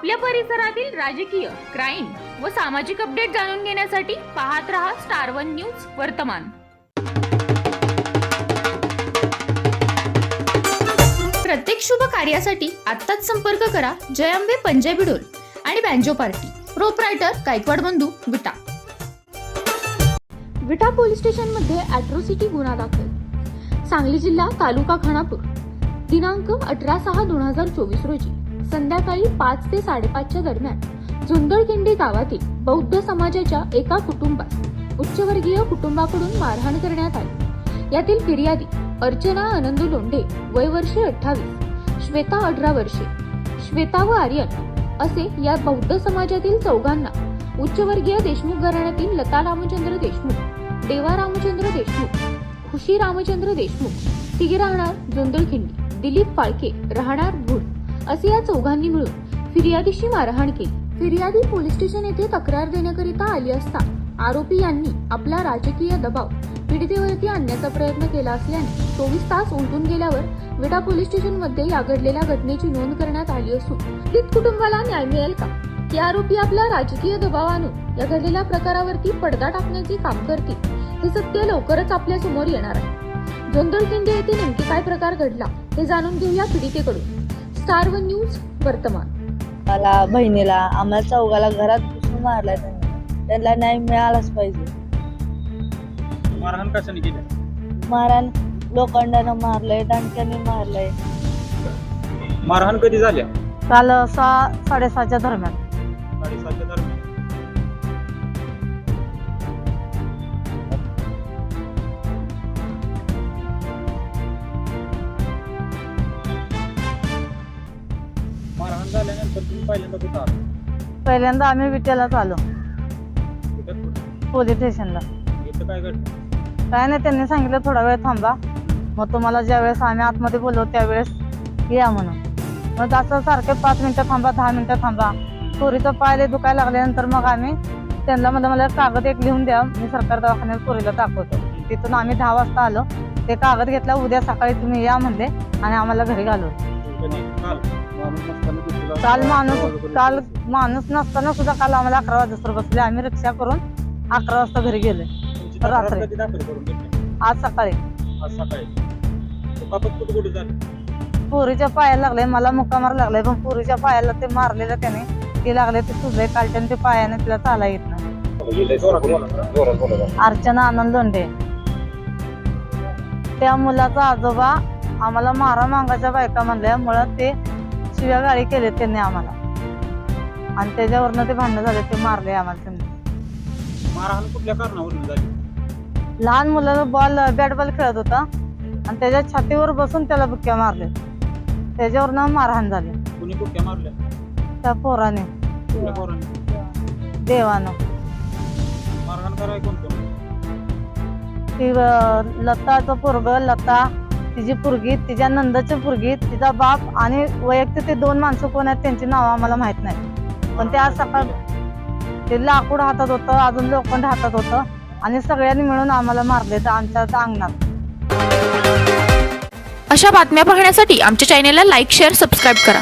आपल्या परिसरातील राजकीय क्राईम व सामाजिक अपडेट जाणून घेण्यासाठी पाहत रहा स्टार वन न्यूज वर्तमान. प्रत्येक शुभ कार्यासाठी आत्ताच संपर्क करा जयांबे पंजाबी डोल आणि बँजो पार्टी. प्रोप्रायटर गायकवाड बंधू विटा. विटा पोलीस स्टेशनमध्ये अॅट्रोसिटी गुन्हा दाखल. सांगली जिल्हा तालुका खानापूर. दिनांक अठरा सहा दोन हजार चोवीस रोजी. संध्याकाळी पाच ते साडेपाचच्या दरम्यान झुंदळखिंडी गावातील बौद्ध समाजाच्या एका कुटुंबात उच्चवर्गीय कुटुंबाकडून मारहाण करण्यात आली. यातील फिर्यादी अर्चना आनंद लोंढे वय वर्षे अठ्ठावीस श्वेता अठरा वर्षे श्वेता व आर्यन असे या बौद्ध समाजातील चौघांना उच्चवर्गीय देशमुख घराण्यातील लता रामचंद्र देशमुख देवा रामचंद्र देशमुख खुशी रामचंद्र देशमुख तिघे राहणार जोंदळखिंडी दिलीप फाळके राहणार भूड असे या चौघांनी मिळून फिर्यादीशी मारहाण केली. फिर्यादी पोलीस स्टेशन येथे तक्रार देण्याकरिता आली असता आरोपी यांनी आपला राजकीय दबाव पीडितेवरती आणण्याचा प्रयत्न केला असल्याने चोवीस तास उलटून गेल्यावर विटा पोलीस स्टेशनमध्ये या घडलेल्या घटनेची नोंद करण्यात आली असून पीडित कुटुंबाला न्याय मिळेल का? की आरोपी आपला राजकीय दबाव आणून या घडलेल्या प्रकारावरती पडदा टाकण्याचे काम करतील हे सत्य लवकरच आपल्यासमोर येणार आहे. जोंदळकिंडी येथे नेमके काय प्रकार घडला हे जाणून घेऊया पीडितेकडून स्टार वन न्यूज वर्तमान. मला बहिणीला आम्हाला चौघाला घरात घुसून मारलाय त्यांनी. त्यांना न्याय मिळालाच पाहिजे. मारहाण कशाने केली? मारान लोखंडानं मारलंय दणक्याने मारलंय. मारहाण कधी झाल्या काल सहा साडेसहाच्या दरम्यान. साडेसातच्या झाल्यानंतर तुम्ही पहिल्यांदा कुठं आला पहिल्यांदा आम्ही विट्यालाच आलो. कुठं? पोलीस स्टेशनला. इथं काय घडलं? काय नाही त्यांनी सांगितलं थोडा वेळ थांबा. मग तुम्हाला ज्या वेळेस आम्ही आतमध्ये बोललो त्यावेळेस या म्हणून. मग असं सारखे पाच मिनिटं थांबा दहा मिनिटं थांबा. चोरीचं पायले दुखायला लागल्यानंतर मग आम्ही त्यांना म्हणलं मला कागद एक लिहून द्या. मी सरकार दवाखान्यात चोरीला दाखवतो तिथून आम्ही दहा वाजता आलो. ते कागद घेतला उद्या सकाळी तुम्ही या म्हणले आणि आम्हाला घरी घालवलं. कधी काल काल माणूस काल माणूस नसताना सुद्धा काल आम्हाला अकरा वाजता बसले. आम्ही रिक्षा करून अकरा वाजता घरी गेले. रात्री. आज सकाळी. पोरीच्या पायाला लागले मला मुक्का मार लागलाय. पण पोरीच्या पायाला ते मारलेलं त्याने. ते लागले ते सुजले कालच्यान ते पायाने तिला चाला येत नाही. अर्चना आनंद लोंढे. त्या मुलाचा आजोबा आम्हाला मारा मांगाच्या बायका म्हणल्यामुळं ते शिव्या गाळी केले त्यांनी आम्हाला. आणि त्याच्यावरनं ते भांडणं झाले ते मारले आम्हाला त्यांनी. मारहाण कुठल्या कारणावरून झाली? लहान मुलाला बॉल बॅट बॉल खेळत होता. आणि त्याच्या छातीवर बसून त्याला बुक्क्या मारले त्याच्यावरनं मारहाण झाली. कुणी कुठल्या मारल्या? त्या पोराने. देवानं. मारहाण ती लताचं पोरग लता. तिची पुरगी तिच्या नंदाची पुरगी तिचा बाप आणि वैयक्तिक ते दोन माणसं कोण आहेत त्यांची नावं आम्हाला माहीत नाही. पण ते आज सकाळ ते लाकूड हातात होतं अजून लोखंड हातात होतं आणि सगळ्यांनी मिळून आम्हाला मारले तर आमच्या अंगणात. अशा बातम्या पाहण्यासाठी आमच्या चॅनेलला लाईक शेअर सबस्क्राईब करा.